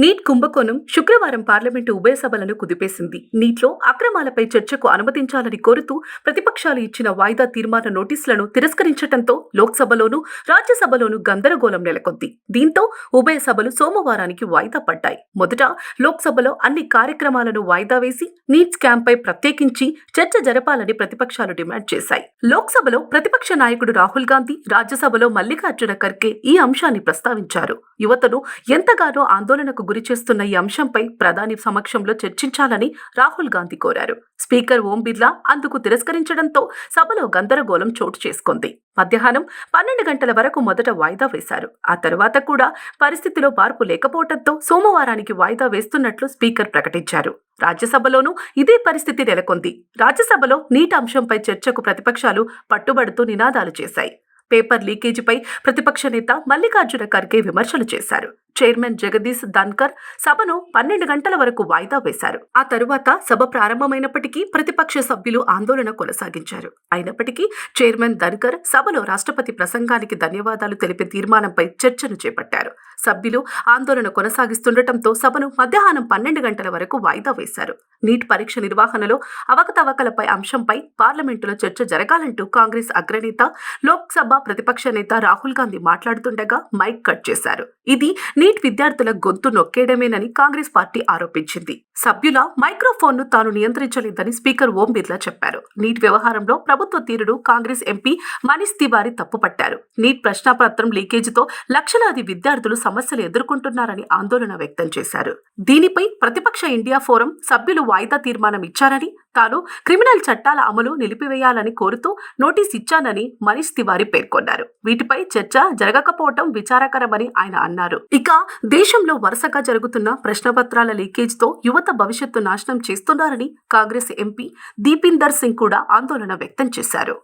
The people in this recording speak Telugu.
నీట్ కుంభకోణం శుక్రవారం పార్లమెంటు ఉభయ సభలను కుదిపేసింది. నీట్లో అక్రమాలపై చర్చకు అనుమతించాలని కోరుతూ ప్రతిపక్షాలు ఇచ్చిన వాయిదా తీర్మాన నోటీసులను తిరస్కరించడంతో లోక్సభలోనూ రాజ్యసభలోనూ గందరగోళం నెలకొంది. దీంతో ఉభయ సభలు సోమవారానికి వాయిదా పడ్డాయి. మొదట లోక్సభలో అన్ని కార్యక్రమాలను వాయిదా వేసి నీట్ స్కామ్ పై ప్రత్యేకించి చర్చ జరపాలని ప్రతిపక్షాలు డిమాండ్ చేశాయి. లోక్సభలో ప్రతిపక్ష నాయకుడు రాహుల్ గాంధీ రాజ్యసభలో మల్లికార్జున ఖర్గే ఈ అంశాన్ని ప్రస్తావించారు. యువతను ఎంతగానో ఆందోళనకు గురిచేస్తున్న ఈ అంశంపై ప్రధాని సమక్షంలో చర్చించాలని రాహుల్ గాంధీ కోరారు. స్పీకర్ ఓం బిర్లా అందుకు తిరస్కరించడంతో సభలో గందరగోళం చోటు చేసుకుంది. మధ్యాహ్నం పన్నెండు గంటల వరకు మొదట వాయిదా వేశారు. ఆ తర్వాత కూడా పరిస్థితిలో మార్పు లేకపోవడంతో సోమవారానికి వాయిదా వేస్తున్నట్లు స్పీకర్ ప్రకటించారు. రాజ్యసభలోనూ ఇదే పరిస్థితి నెలకొంది. రాజ్యసభలో నీటి అంశంపై చర్చకు ప్రతిపక్షాలు పట్టుబడుతూ నినాదాలు చేశాయి. పేపర్ లీకేజీపై ప్రతిపక్ష నేత మల్లికార్జున ఖర్గే విమర్శలు చేశారు. చైర్మన్ జగదీష్ ధన్కర్ సభను పన్నెండు గంటల వరకు వాయిదా వేశారు. ఆ తరువాత సభ ప్రారంభమైనప్పటికీ ప్రతిపక్ష సభ్యులు ఆందోళన కొనసాగించారు. అయినప్పటికీ చైర్మన్ ధన్కర్ సభలో రాష్ట్రపతి ప్రసంగానికి ధన్యవాదాలు తెలిపే తీర్మానంపై చర్చను చేపట్టారు. సభ్యులు ఆందోళన కొనసాగిస్తుండటంతో సభను మధ్యాహ్నం పన్నెండు గంటల వరకు వాయిదా వేశారు. నీట్ పరీక్ష నిర్వహణలో అవకతవకలపై అంశంపై పార్లమెంటులో చర్చ జరగాలంటూ కాంగ్రెస్ అగ్రనేత లోక్సభ ప్రతిపక్ష నేత రాహుల్ గాంధీ మాట్లాడుతుండగా మైక్ కట్ చేశారు. ఇది నీట్ విద్యార్థుల గొంతు నొక్కేయడమేనని కాంగ్రెస్ పార్టీ ఆరోపించింది. సభ్యుల మైక్రోఫోన్ను తాను నియంత్రించలేదని స్పీకర్ ఓం బిర్లా చెప్పారు. నీట్ వ్యవహారంలో ప్రభుత్వ తీరును కాంగ్రెస్ ఎంపీ మనీష్ తివారీ తప్పుపట్టారు. నీట్ ప్రశ్నాపత్రం లీకేజీతో లక్షలాది విద్యార్థులు సమస్యలు ఎదుర్కొంటున్నారని ఆందోళన వ్యక్తం చేశారు. దీనిపై ప్రతిపక్ష ఇండియా ఫోరం సభ్యులు వాయిదా తీర్మానం ఇచ్చారని తాను క్రిమినల్ చట్టాల అమలు నిలిపివేయాలని కోరుతూ నోటీస్ ఇచ్చానని మనీష్ తివారి పేర్కొన్నారు. వీటిపై చర్చ జరగకపోవటం విచారకరమని ఆయన అన్నారు. ఇక దేశంలో వరుసగా జరుగుతున్న ప్రశ్నపత్రాల లీకేజ్తో యువత భవిష్యత్తు నాశనం చేస్తున్నారని కాంగ్రెస్ ఎంపీ దీపిందర్ సింగ్ కూడా ఆందోళన వ్యక్తం చేశారు.